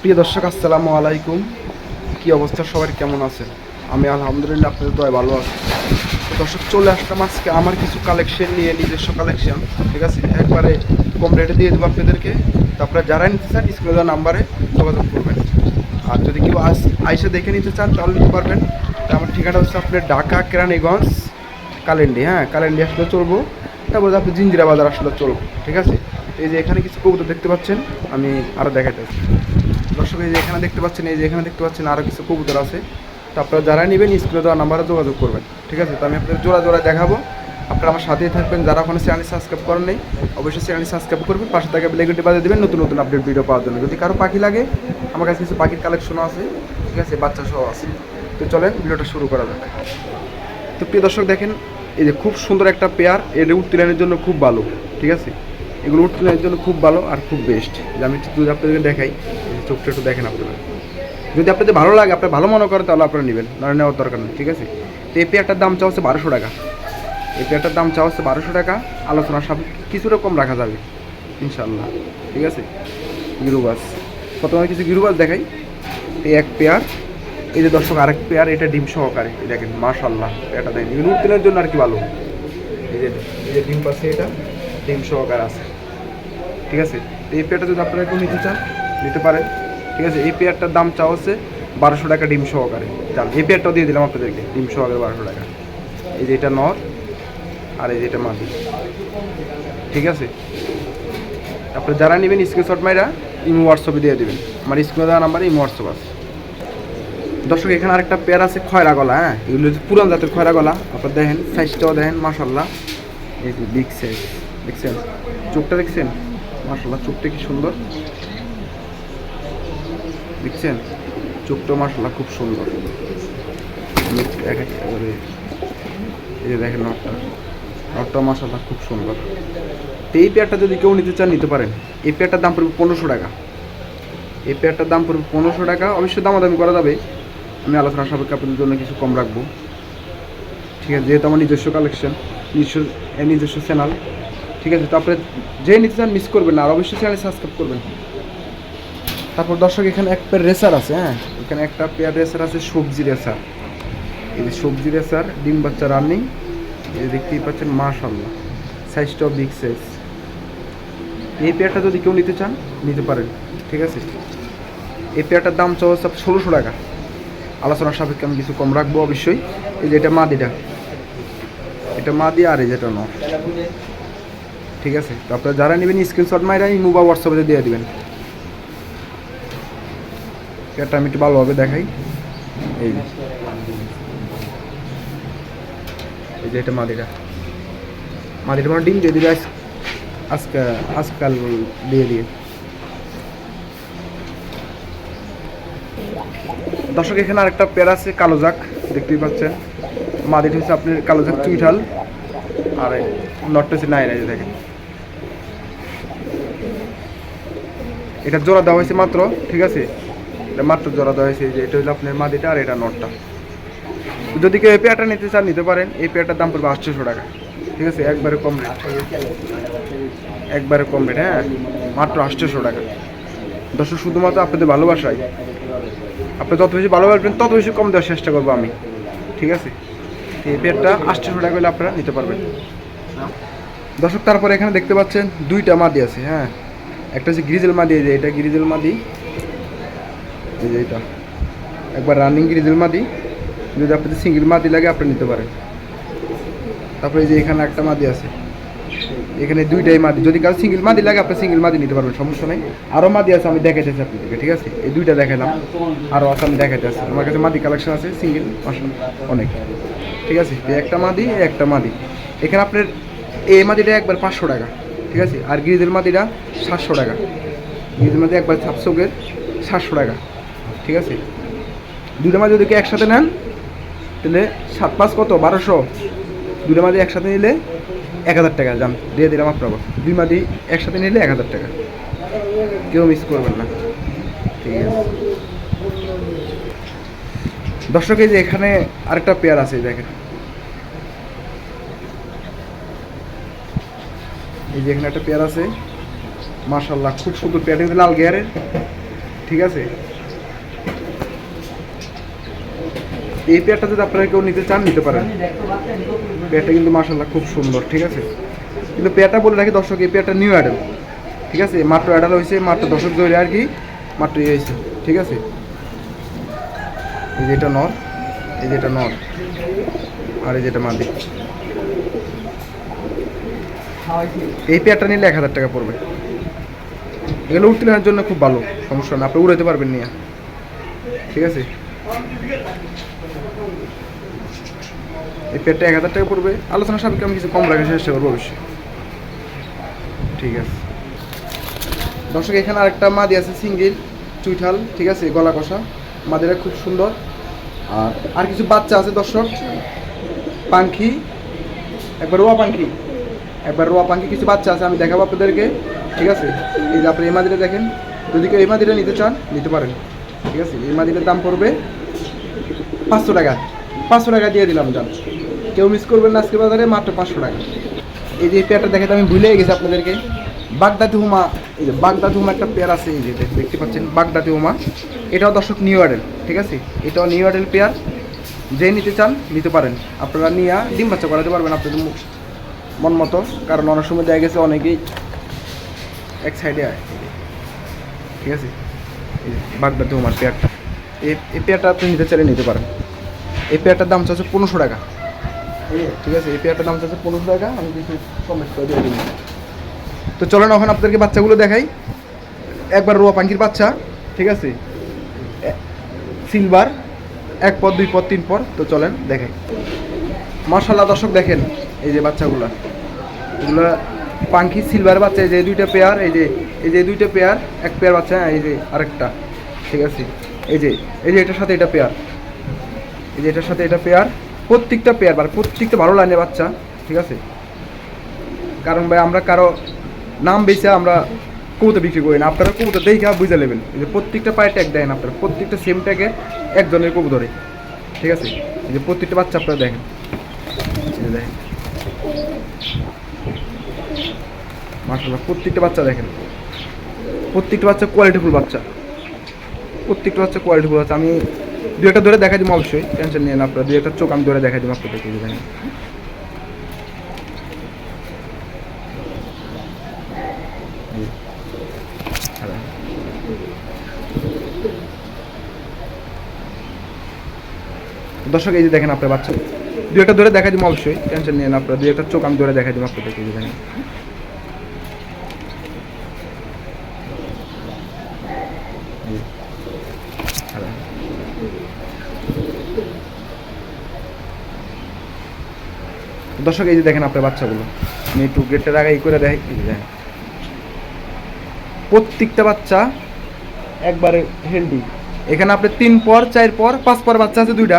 প্রিয় দর্শক, আসসালামু আলাইকুম। কি অবস্থা? সবার কেমন আছেন? আমি আলহামদুলিল্লাহ, আপনাদের দয় ভালো আছি। দর্শক, চলে আসলাম আজকে আমার কিছু কালেকশন নিয়ে, নিজস্ব কালেকশন ঠিক আছে? একবারে কম রেটে দিয়ে দেবো আপনাদেরকে। তো আপনারা যারা নিতে চান স্ক্রিনে দেওয়া নাম্বারে যোগাযোগ করবেন। আর যদি কেউ আইসে দেখে নিতে চান, তাহলে নিতে পারবেন। আমার ঠিকানা হচ্ছে আপনার ঢাকা, কেরানীগঞ্জ, কালেন্ডি হ্যাঁ? কালেন্ডি আসলে চলবো। তারপরে আপনি জিঞ্জিরা বাজার আসলে চলবো, ঠিক আছে? এই যে এখানে কিছু কবুতর দেখতে পাচ্ছেন, আমি আরও দেখাইতেছি। দর্শক, এই যে এখানে দেখতে পাচ্ছেন, এই যে এখানে দেখতে পাচ্ছেন আরও কিছু কবুতর আছে। তো আপনারা যারা নেবেন, স্ক্রিনে দেওয়া নাম্বারে যোগাযোগ করবেন, ঠিক আছে? তো আমি আপনাদের জোড়া জোড়া দেখাবো। আপনারা আমার সাথেই থাকবেন। যারা কোনো চ্যানেল সাবস্ক্রাইব করেন নেই, অবশ্যই চ্যানেল সাবস্ক্রাইব করবেন। পাশে থেকে বেলেগুটি বাজিয়ে দেবেন, নতুন নতুন আপডেট, ভিডিও পাওয়ার জন্য। যদি কারও পাখি লাগে, আমার কাছে কিছু পাখির কালেকশনও আছে, ঠিক আছে? বাচ্চা সহ আছে। তো চলেন, ভিডিওটা শুরু করা যাক। তো প্রিয় দর্শক, দেখেন, এই যে খুব সুন্দর একটা পেয়ার, এটা উত্তোলনের জন্য খুব ভালো, ঠিক আছে? এগুলো উত্তোলনের জন্য খুব ভালো আর খুব বেস্ট যে আমি একটু আপনাদেরকে দেখাই চোখটা একটু দেখেন আপনারা। যদি আপনাদের ভালো লাগে, আপনার ভালো মনে করেন, তাহলে আপনারা নেবেন। নাহলে নেওয়ার দরকার নেই, ঠিক আছে? তো এই পেয়ারটার দাম চাওয়া হচ্ছে বারোশো টাকা। এই পেয়ারটার দাম চাওয়া হচ্ছে বারোশো টাকা। আলোচনার সাপেক্ষে কিছুটা কম রাখা যাবে ইনশাল্লাহ ঠিক আছে? গিরুবাস। প্রথমে কিছু গিরুবাস দেখাই। এই এক পেয়ার। এই যে দর্শক, আরেক পেয়ার, এটা ডিম সহকারে। দেখেন মাশাল্লাহ এটা দেখেন এগুলো উত্তোলনের জন্য আর কি ভালো? এই যে ডিম পাশে এটা, ডিম সহকারে আছে। ঠিক আছে? এই পেয়ারটা যদি আপনারা একটু নিতে চান, নিতে পারেন। ঠিক আছে? এই পেয়ারটার দাম চাওয়া হচ্ছে বারোশো টাকা ডিম সহকারে। যান, এই পেয়ারটাও দিয়ে দিলাম আপনাদেরকে, ডিম সহকারে বারোশো টাকা। এই যে এটা নর, আর এই যে এটা মাদি। ঠিক আছে? আপনারা যারা নেবেন স্ক্রিনশট মাইরা ইমো হোয়াটসঅ্যাপে দিয়ে দেবেন। আমার স্ক্রিনে দেওয়া নাম্বারে ইমো হোয়াটসঅ্যাপ আছে। দর্শক, এখানে আরেকটা পেয়ার আছে খয়রা গলা হ্যাঁ? এগুলো হচ্ছে পুরান জাতের খয়রা গলা। আপনার দেখেন সাইজটাও দেখেন মাশাল্লাহ এই যে বিগ সাইজ দেখছেন চোখটা দেখছেন? মাশাল্লাহ চোখটা কি সুন্দর? দেখছেন? চোখটা মাশাল্লাহ খুব সুন্দর। এই যে দেখেন নটটা। নটটা মাশাল্লাহ খুব সুন্দর। তো এই পেয়ারটা যদি কেউ নিতে চান, নিতে পারেন। এই পেয়ারটার দাম পড়বে পনেরোশো টাকা। এই পেয়ারটার দাম পড়বে পনেরোশো টাকা। অবশ্যই দামাদামি করা যাবে। আমি আলোচনা সাপেক্ষে আপনাদের জন্য কিছু কম রাখব। ঠিক আছে, যেহেতু আমার নিজস্ব কালেকশন নিজস্ব নিজস্ব চ্যানেল ঠিক আছে, তো আপনি যে নিতে চান মিস করবেন না, আর অবশ্যই চ্যানেল সাবস্ক্রাইব করবেন। তারপর দর্শক, এখানে এক পেয়ার রেসার আছে হ্যাঁ? এখানে একটা পেয়ার রেসার আছে, সবজি রেসার এই যে সবজি রেসার ডিম বাচ্চা রানিং এই দেখতেই পাচ্ছেন মাশাল্লাহ সাইজটাও বিগ সাইজ এই পেয়ারটা যদি কেউ নিতে চান, নিতে পারেন, ঠিক আছে? এই পেয়ারটার দাম চাওয়া সব ষোলোশো টাকা। আলোচনার সাপেক্ষে আমি কিছু কম রাখব অবশ্যই। এই যে এটা মাদিটা। এটা মাদি আর এই যেটা ন ঠিক আছে? তো আপনারা যারা নেবেন স্ক্রিনশট মাইরা ইমো বা হোয়াটসঅ্যাপে দিয়ে দিবেন। পেয়ারটা আমি একটু ভালোভাবে দেখাই। এই। এই যে এটা মাদিটা মাদিটা মানে ডিম দিয়ে দিবে আজ আজকে আজকাল দিয়ে দিয়ে। দর্শক, এখানে আরেকটা পেয়ার আছে, কালো জাক। দেখতেই পাচ্ছেন। মাদিটা হচ্ছে আপনার কালো জাক চুইঠাল আর নটটা হচ্ছে নাই নাই দেখেন। এটা জোড়া দেওয়া হয়েছে মাত্র, ঠিক আছে? এটা মাত্র জোড়া দেওয়া হয়েছে যে এটা হলো আপনার মাদিটা আর এটা নটটা। যদি কেউ এই পেয়ারটা নিতে চান, নিতে পারেন। এই পেয়ারটার দাম পড়বে আটশোশো টাকা, ঠিক আছে? একবারে কম রেট একবারে কম রেট হ্যাঁ? মাত্র আটশোশো টাকা। দর্শক, শুধুমাত্র আপনাদের ভালোবাসায়, আপনি যত বেশি ভালোবাসবেন তত বেশি কম দেওয়ার চেষ্টা করব আমি, ঠিক আছে? এই পেয়ারটা আটশোশো টাকা হলে আপনারা নিতে পারবেন। দর্শক, তারপরে এখানে দেখতে পাচ্ছেন দুইটা মাদি আছে হ্যাঁ? একটা হচ্ছে গ্রিজেল মাদি, এই যে এটা গ্রিজেল মাদি। এই যে এটা। একবার রানিং গ্রিজেল মাদি। যদি আপনাদের সিঙ্গেল মাদি লাগে, আপনি নিতে পারেন। তারপরে যে এখানে একটা মাদি আছে। এখানে দুইটাই মাদি। যদি কারও সিঙ্গেল মাদি লাগে, আপনি সিঙ্গেল মাদি নিতে পারবেন, সমস্যা নেই। আরও মাদি আছে, আমি দেখাইতেছি আপনাদেরকে, ঠিক আছে? এই দুইটা দেখালাম আরও আছে, আমি দেখাইতেছি। আমার কাছে মাদি কালেকশন আছে সিঙ্গেল অনেক। ঠিক আছে? একটা মাদি একটা মাদি। এখানে আপনার এই মাদিটা একবার পাঁচশো টাকা। ঠিক আছে? আর গিরিজের মাদিটা সাতশো টাকা। গিরিজের মাদি একবার সাতশোকের সাতশো টাকা, ঠিক আছে? দুইটা মাদি যদি একসাথে নেন, তাহলে সাত পাঁচ কত? বারোশো। দুটো মাদি একসাথে নিলে এক হাজার টাকা যান দিয়ে দিলাম আপনাকে। দুই মাদি একসাথে নিলে এক হাজার টাকা। কেউ মিস করবেন না। ঠিক আছে। দর্শক, এই যে এখানে আরেকটা পেয়ার আছে, দেখেন। এই যে এখানে একটা পেয়ার আছে মার্শাল্লাহ খুব সুন্দর পেয়ার কিন্তু লাল গিয়ারের, ঠিক আছে? এই পেয়ারটা যদি আপনারা কেউ নিতে চান, নিতে পারেন। পেয়ারটা কিন্তু মাসাল্লাহ খুব সুন্দর, ঠিক আছে? কিন্তু পেয়ারটা বলে রাখি দর্শক, এই পেয়ারটা নিউ অ্যাডাল ঠিক আছে? মাত্র অ্যাডাল হয়েছে, মাত্র দশক ধরে আর কি, মাত্র ইয়ে হয়েছে, ঠিক আছে? এই যে এটা নর, এই যে এটা নর, আর এই যেটা মাদি। এই পেয়ারটা নিলে এক হাজার টাকা পড়বে। এগুলো উত্তীর্ণের জন্য খুব ভালো, সমস্যা না, আপনি উড়াইতে পারবেন নিয়ে। ঠিক আছে? এই পেয়ারটা এক হাজার টাকা পড়বে। আলোচনা সাপেক্ষে আমি কিছু কম রাখার চেষ্টা করব অবশ্যই। ঠিক আছে। দর্শক, এখানে আরেকটা মাদি আছে, সিঙ্গেল, চুইঠাল, ঠিক আছে, গলা কষা। মাদিরা খুব সুন্দর। আর আর কিছু বাচ্চা আছে দর্শক। পাখি, একবার রোয়া পাখি। একবার রোয়া পাখি কিছু বাচ্চা আছে, আমি দেখাবো আপনাদেরকে। ঠিক আছে? এই যে আপনি এই মাদিটা দেখেন। যদি কেউ এই মাদিটা নিতে চান, নিতে পারেন। ঠিক আছে? এই মাদিটার দাম পড়বে পাঁচশো টাকা। পাঁচশো টাকা দিয়ে দিলাম দাম কেউ মিস করবেন না আজকে বাজারে, মাত্র পাঁচশো টাকা। এই যে পেয়ারটা দেখাতে আমি ভুলে গেছি আপনাদেরকে। বাগদাদি হুমা, এই যে বাগদাদি হুমা একটা পেয়ার আছে, এই যে দেখ- দেখতে পাচ্ছেন, বাগদাদি হুমা। এটাও দর্শক নিউ অ্যাডেল, ঠিক আছে? এটাও নিউ অ্যাডেল পেয়ার। যে নিতে চান, নিতে পারেন। আপনারা নিয়ে ডিম বাচ্চা করাতে পারবেন, আপনাদের মু- মন মতো, কারণ অনেক সময় দেখা গেছে অনেকেই এক সাইডে আয়। ঠিক আছে? যে বাগদাদি পেয়ারটা। এই পেয়ারটা আপনি নিতে চাইলে নিতে পারেন। এই পেয়ারটার দাম চাচ্ছে পনেরোশো টাকা। ঠিক আছে? এই পেয়ারটার দাম চাচ্ছে পনেরোশো টাকা, আমি কিছু কমেন্ট করে দিয়ে তো চলেন, এখন আপনাদেরকে বাচ্চাগুলো দেখাই। একবার রোয়া পাখির বাচ্চা, ঠিক আছে? সিলভার এক পর দুই পর তিন পর তো চলেন, দেখাই। মার্শাল্লাহ দর্শক দেখেন এই যে বাচ্চাগুলো। এগুলো পাঙ্কি সিলভার বাচ্চা, এই যে দুইটা পেয়ার এই যে এই যে দুইটা পেয়ার এক পেয়ার বাচ্চা, এই যে আরেকটা, ঠিক আছে? এই যে এই যে এটার সাথে এটা পেয়ার এই যে এটার সাথে এটা পেয়ার প্রত্যেকটা পেয়ার মানে প্রত্যেকটা ভালো লাইনের বাচ্চা, ঠিক আছে? কারণ ভাই, আমরা কারও নাম বেছে আমরা কবুতর বিক্রি করি না। আপনারা কবুতর দেখে বুঝে নেবেন। এই যে প্রত্যেকটা পায়ে ট্যাগ দেন আপনারা। প্রত্যেকটা সেম ট্যাগে একজনের কবুতরে, ঠিক আছে? এই যে প্রত্যেকটা বাচ্চা আপনারা দেখেন। দেখেন। মাসাল্লাহ প্রত্যেকটা বাচ্চা দেখেন। প্রত্যেকটা বাচ্চা কোয়ালিটিফুল বাচ্চা। প্রত্যেকটা বাচ্চা কোয়ালিটিফুল বাচ্চা। আমি দু একটা ধরে দেখা দিব অবশ্যই টেনশন নিয়ে না আপনারা। দু একটা চোখ আমি ধরে দেখা দিব আপনাদেরকে দেখেন। দর্শক, এই যে দেখেন আপনার বাচ্চা। দু একটা ধরে দেখা দিব অবশ্যই টেনশন নিয়ে না আপনারা। দু একটা চোখ আমি ধরে দেখা দিব আপনাদেরকে দেখেন। দর্শক, এই যে দেখেন আপনার বাচ্চাগুলো। আমি একটু গেটের আগে করে দেখ দেখেন। প্রত্যেকটা বাচ্চা একবারে হেলদি এখানে আপনি তিন পর, চার পর, পাঁচ পর বাচ্চা আছে দুইটা।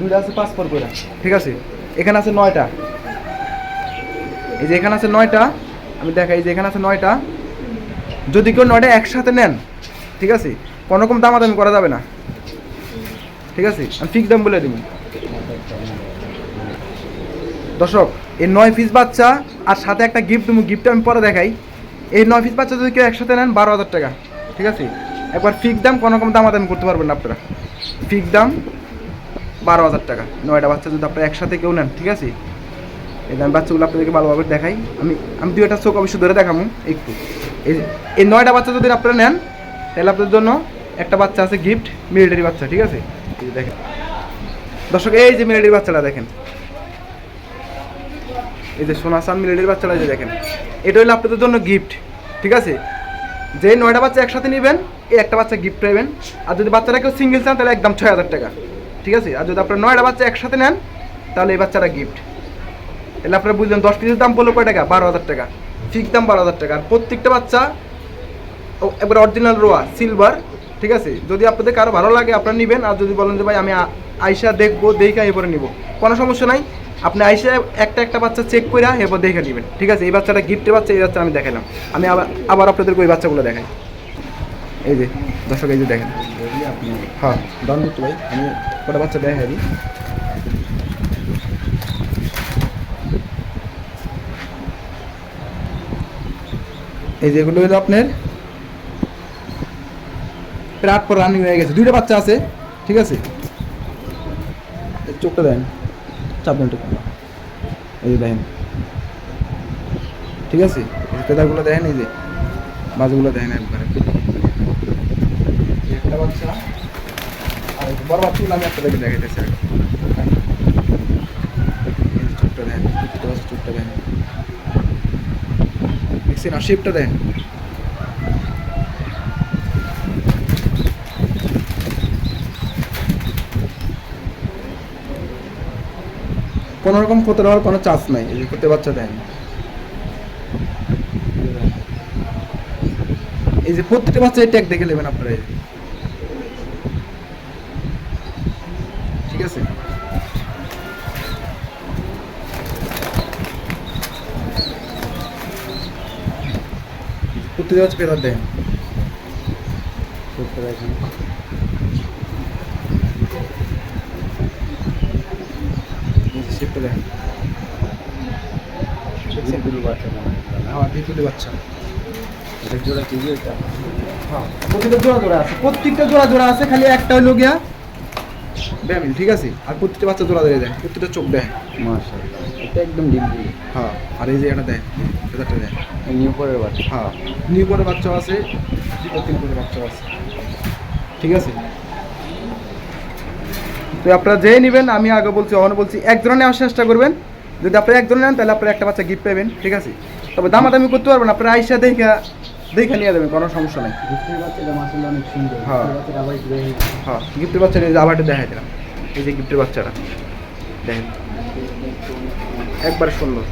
দুইটা আছে পাঁচ পর করে। ঠিক আছে? এখানে আছে নয়টা। এই যে এখানে আছে নয়টা। আমি দেখাই যে এখানে আছে নয়টা। যদি কেউ নয়টা একসাথে নেন, ঠিক আছে? কোনো রকম দামাদামি করা যাবে না। ঠিক আছে? আমি ফিক্স দাম বলে দিব। দর্শক, এই নয় পিস বাচ্চা আর সাথে একটা গিফট গিফট আমি পরে দেখাই। এই নয় পিস বাচ্চা যদি কেউ একসাথে নেন বারো হাজার টাকা, ঠিক আছে? একবার ফিক্স দাম, কোনো রকম দামাদামি করতে পারবেন না আপনারা। ফিক্স দাম বারো হাজার টাকা। নয়টা বাচ্চা যদি আপনারা একসাথে কেউ নেন, ঠিক আছে? এই আমি বাচ্চাগুলো আপনাদেরকে ভালোভাবে দেখাই। আমি আমি দু একটা চোখ অবশ্যই ধরে দেখাবো একটু। এই এই নয়টা বাচ্চা যদি আপনারা নেন, তাহলে আপনাদের জন্য একটা বাচ্চা আছে গিফট মিলিটারি বাচ্চা, ঠিক আছে? দেখেন। দর্শক, এই যে মিলিটারি বাচ্চাটা দেখেন। এই যে সোনা সান মিলিটারি বাচ্চাটা যে দেখেন, এটা হলো আপনাদের জন্য গিফট ঠিক আছে? যে নয়টা বাচ্চা একসাথে নেবেন, এই একটা বাচ্চা গিফট পাইবেন। আর যদি বাচ্চাটা কেউ সিঙ্গেল চান, তাহলে একদম ছয় হাজার টাকা, ঠিক আছে? আর যদি আপনার নয়টা বাচ্চা একসাথে নেন, তাহলে এই বাচ্চাটা গিফট তাহলে আপনারা বুঝলেন, দশ পিসের দাম পড়ল কয় টাকা? বারো হাজার টাকা। ফিক্স দাম বারো হাজার টাকা। আর প্রত্যেকটা বাচ্চা, ও, এবার অরিজিনাল রোয়া সিলভার ঠিক আছে? যদি আপনাদের কারও ভালো লাগে, আপনারা নেবেন। আর যদি বলেন যে, ভাই, আমি আইসা দেখব, দেখা এরপরে নিব। কোনো সমস্যা নাই। আপনি আইসে একটা একটা বাচ্চা চেক করে এরপর দেখে নেবেন। ঠিক আছে? এই বাচ্চাটা গিফটের বাচ্চা, এই বাচ্চা আমি দেখালাম আমি আবার আবার আপনাদেরকে ওই বাচ্চাগুলো দেখাই। এই যে, দর্শক, এই যে দেখেন। হ্যাঁ দিচ্ছি ভাই। আমি কটা বাচ্চা দেখাই দিই। এই যেগুলো হলো আপনার প্রায় আট পর রানিং হয়ে গেছে। দুইটা বাচ্চা আছে, ঠিক আছে? চোখটা দেন। চাপ দেন একটু। এই যে দেখেন। ঠিক আছে? পেদাগুলো দেখেন, এই যে বাজগুলো দেখেন একবারে। একটা বাচ্চা, আর বড় বাচ্চাগুলো আমি একটা দেখে দেখাইতেছি চোখটা দেখেন চোখটা দেখেন। দেখছেন? আর শেপটা দেখেন। কোনো রকম ক্ষতি হওয়ার কোনো চান্স নাই, এই যে ক্ষতি বাচ্চা দেন এই যে প্রত্যেকটা বাচ্চা ট্যাগ দেখে নেবেন আপনারা ঠিক আছে? প্রত্যেকটা বাচ্চা পেতার দেন। করতে দেখেন। এই যে শেপটা দেখেন হ্যাঁ দ্বিতীয় বাচ্চা হ্যাঁ প্রতিটা জোড়া জোড়া আছে। প্রত্যেকটা জোড়া জোড়া আছে খালি একটা হলো গিয়া ব্যামিল ঠিক আছে? আর প্রত্যেকটা বাচ্চা জোড়া ধরে দেয় প্রত্যেকটা চোখ দেয় এটা একদম ডিম হ্যাঁ আর এই যে এটা দেয় এটাটা দেয় নিউ পরের বাচ্চা। হ্যাঁ নিউ পরে বাচ্চাও আছে তিন পরে বাচ্চাও আছে। ঠিক আছে? তো আপনারা যেই নেবেন আমি আগে বলছি অন্য বলছি এক ধরনের আসার চেষ্টা করবেন। যদি আপনারা এক ধরনের নেন তাহলে আপনারা একটা বাচ্চা গিফট পাবেন ঠিক আছে? তবে দামাদামি করতে পারবেন আপনারা আইসা দেখে দেখে নিয়ে যাবেন কোনো সমস্যা নেই। হ্যাঁ। আবার দেখি। হ্যাঁ গিফটের বাচ্চা নিয়ে যে আবারটা দেখাই দিলাম। এই যে গিফটের বাচ্চাটা দেখেন। একবার সুন্দর